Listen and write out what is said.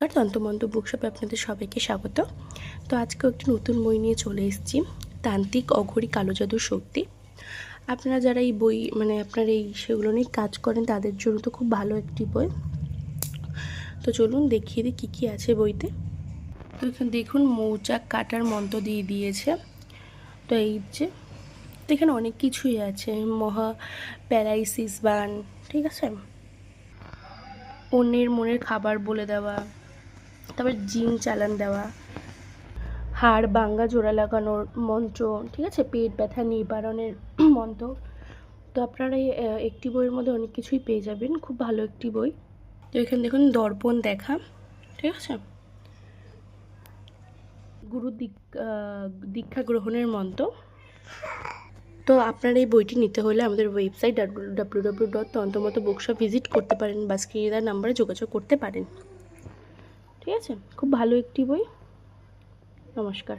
আর তন্ত্রমন্ত্র বুকশপে আপনাদের সবাইকে স্বাগত। তো আজকেও একটি নতুন বই নিয়ে চলে এসেছি, তান্ত্রিক অঘরী কালো জাদুর শক্তি। আপনারা যারা এই বই মানে আপনার এই সেগুলো নিয়ে কাজ করেন, তাদের জন্য তো খুব ভালো একটি বই। তো চলুন দেখিয়ে দিই কী কী আছে বইতে। তো এখানে দেখুন, মৌচাক কাটার মন্ত্র দিয়ে দিয়েছে। তো এই যে, তো এখানে অনেক কিছুই আছে, মহা প্যারাইসিস বান, ঠিক আছে? অন্যের মনের খাবার বলে দেওয়া তারপর জিন চালান দেওয়া, হাড় বাঙ্গা জোড়া লাগানোর মন্ত্র, ঠিক আছে? পেট ব্যথা নিবারণের মন্ত্র। তো আপনারা একটি বইয়ের মধ্যে অনেক কিছুই পেয়ে যাবেন। খুব ভালো একটি বই। তো এখানে দেখুন, দর্পণ দেখা, ঠিক আছে? গুরু দীক্ষা দীক্ষা গ্রহণের মন্ত্র। তো আপনার এই বইটি নিতে হলে আমাদের ওয়েবসাইট ডাব্লিউ ডাব্লিউ ডট তন্ত্রমতো বুকশপ ভিজিট করতে পারেন বা স্ক্রিনে নাম্বারে যোগাযোগ করতে পারেন। আছে? খুব ভালো একটি বই। নমস্কার।